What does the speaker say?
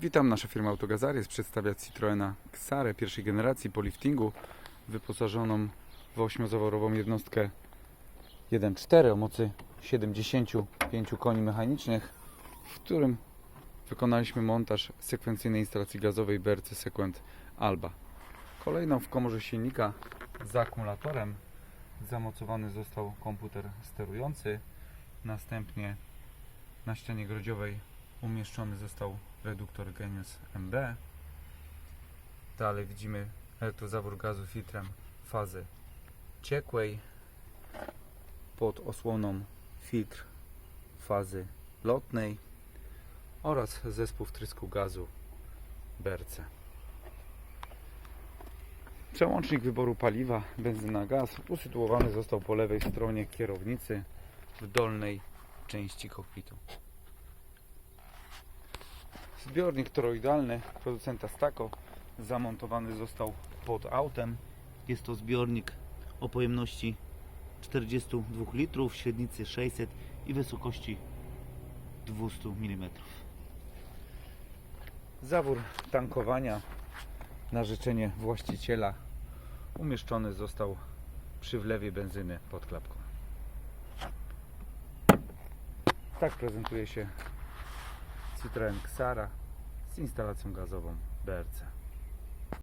Witam, nasza firma Autogazaries przedstawia Citroena Xarę pierwszej generacji po liftingu wyposażoną w ośmiozaworową jednostkę 1.4 o mocy 75 koni mechanicznych, w którym wykonaliśmy montaż sekwencyjnej instalacji gazowej BRC Sequent Alba. Kolejną w komorze silnika z akumulatorem zamocowany został komputer sterujący. Następnie na ścianie grodziowej umieszczony został reduktor Genius MB. Dalej widzimy elektrozawór gazu filtrem fazy ciekłej. Pod osłoną filtr fazy lotnej oraz zespół wtrysku gazu BRC. Przełącznik wyboru paliwa, benzyna, gaz usytuowany został po lewej stronie kierownicy w dolnej części kokpitu. Zbiornik toroidalny producenta Stako zamontowany został pod autem. Jest to zbiornik o pojemności 42 litrów, średnicy 600 i wysokości 200 mm. Zawór tankowania na życzenie właściciela umieszczony został przy wlewie benzyny pod klapką. Tak prezentuje się Citroen Xara z instalacją gazową BRC.